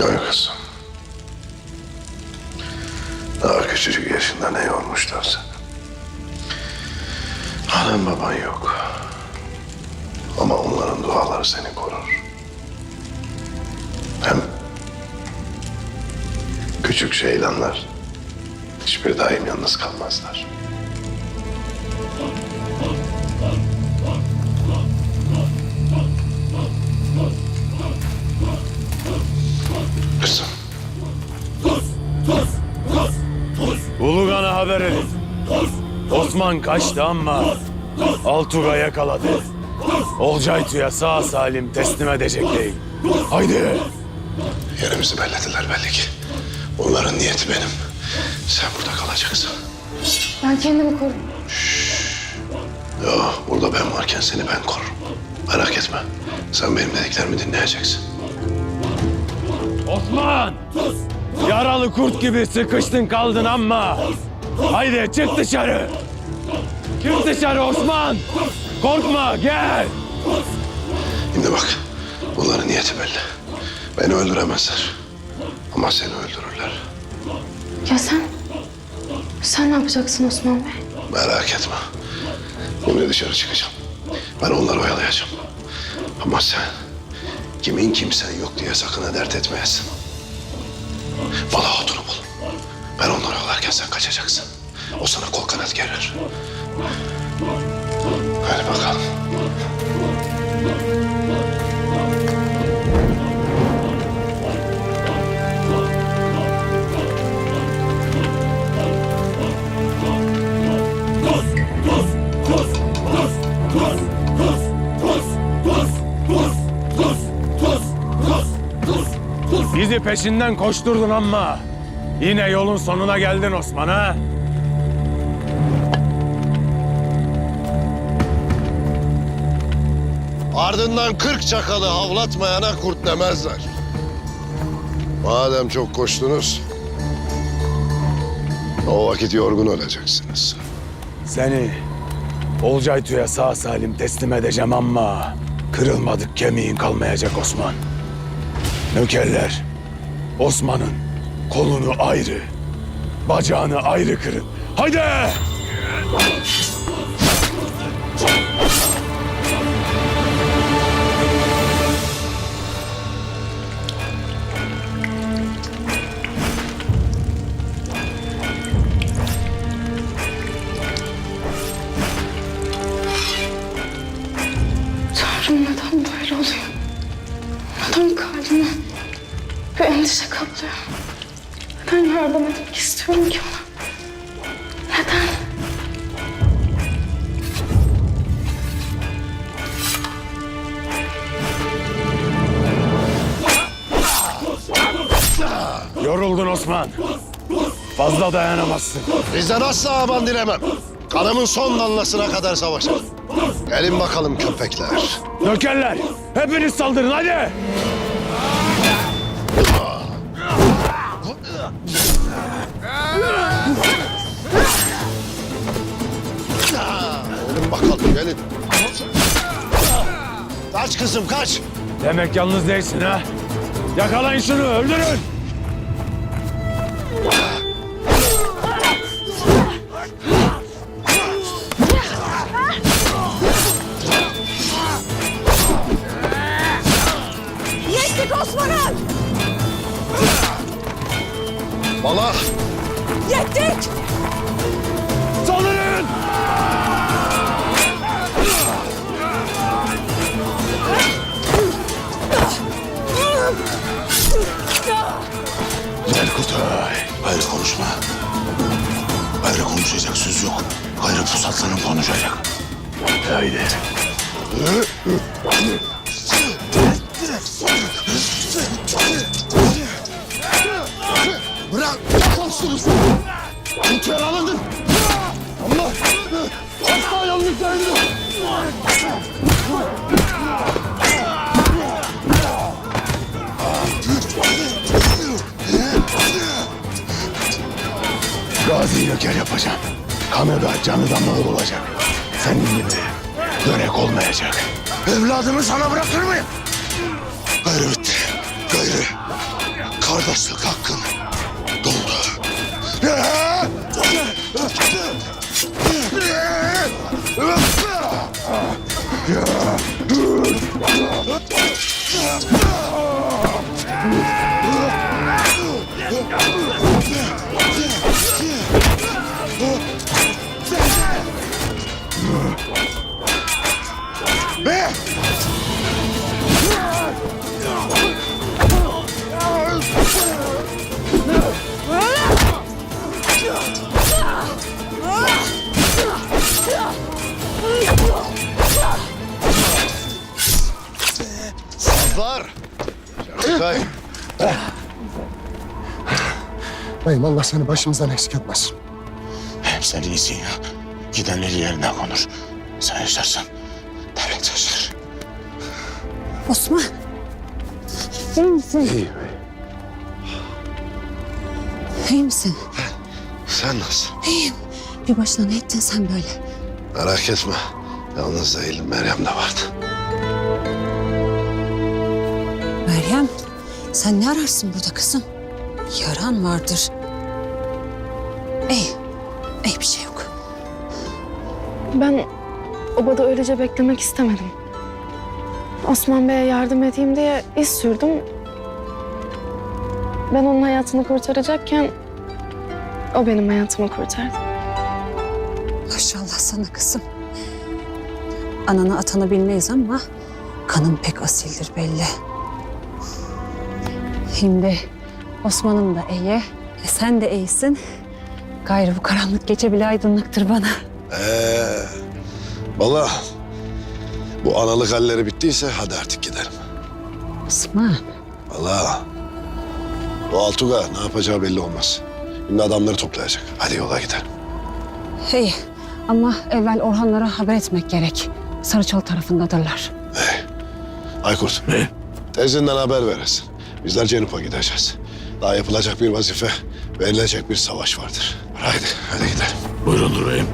Yok kızım. Daha küçücük yaşında ne yormuşlar seni. Anan baban yok. Ama onların duaları seni korur. Hem küçük şeylanlar hiçbir daim yalnız kalmazlar. Osman kaçtı ama Altuga yakaladı. Olcaytu'ya sağ salim teslim edecek değil. Haydi. Yerimizi bellediler belli ki. Onların niyeti benim. Sen burada kalacaksın. Ben kendimi korurum. Yo, burada ben varken seni ben korurum. Merak etme. Sen benim dediklerimi dinleyeceksin. Osman! Yaralı kurt gibi sıkıştın kaldın ama. Haydi çık dışarı. Çık dışarı Osman. Korkma gel. Şimdi bak, bunların niyeti belli. Beni öldüremezler. Ama seni öldürürler. Ya sen? Sen ne yapacaksın Osman Bey? Merak etme. Şimdi dışarı çıkacağım. Ben onları oyalayacağım. Ama sen kimin kimsen yok diye sakın ha dert etmeyesin. Bana hatunu bul. Ben onları oyalarken sen kaçacaksın. O sana kol kanat gerir. Hadi bakalım. Bizi peşinden koşturdun ama yine yolun sonuna geldin Osman ha. Ardından kırk çakalı havlatmayana kurt demezler. Madem çok koştunuz, o vakit yorgun olacaksınız. Seni Olcaytu'ya sağ salim teslim edeceğim ama kırılmadık kemiğin kalmayacak Osman. Nökerler Osman'ın kolunu ayrı, bacağını ayrı kırın. Haydi! Tanrım neden böyle oluyor? Neden kalbime bir endişe kaplıyor? Neden yardım etmek istiyorum ki ona? Neden? Yoruldun Osman. Fazla dayanamazsın. Bizden asla aman dilemem. Kanımın son damlasına kadar savaşırım. Gelin bakalım köpekler. Nökerler hepiniz saldırın hadi! Gelin bakalım gelin. Kaç kızım kaç. Demek yalnız değilsin ha. Yakalayın şunu öldürün. Bala Yettik! Saldırın! Gel Kutay. Gayrı konuşma. Gayrı konuşacak söz yok. Gayrı pusatların konuşacak. Haydi. Bırak. Konuştunuz. İntihar alındın. Allah. Asla yalnız değilim. Gazi nöker yapacağım. Kanı da canı da Moğol olacak. Senin gibi dönek olmayacak. Evladımı sana bırakır mıyım? Gayrı bitti. Gayrı. kardeşlik hakkın doldu. Var. Şarkay. Beyim Allah seni başımızdan eksik etmesin. Hem sen iyisin ya. Gidenleri yerine konur. Sen yaşarsan devlet yaşar. Osman. İyi misin? İyiyim. İyi misin? Sen nasıl? İyiyim. Bir başına ne ettin sen böyle? Merak etme. Yalnız değilim. Meryem de vardı. Sen ne ararsın burada kızım? Yaran vardır. İyi, iyi bir şey yok. Ben obada öylece beklemek istemedim. Osman Bey'e yardım edeyim diye iz sürdüm. Ben onun hayatını kurtaracakken o benim hayatımı kurtardı. Maşallah sana kızım. Anana atanı bilmeyiz ama kanın pek asildir belli. Şimdi Osman'ım da iyi, e sen de iyisin. Gayrı bu karanlık gece bile aydınlıktır bana. Ee, valla bu analık halleri bittiyse hadi artık gidelim. Osman, Valla bu Altuga ne yapacağı belli olmaz. Şimdi adamları toplayacak. Hadi yola gidelim. iyi. Ama evvel Orhanlara haber etmek gerek. Sarıçal tarafındadırlar. Hey, Aykurt. Ne? Tezinden haber veresin. Bizler Cenup'a gideceğiz. Daha yapılacak bir vazife, verilecek bir savaş vardır. Haydi, hadi gidelim. Buyurun durayım.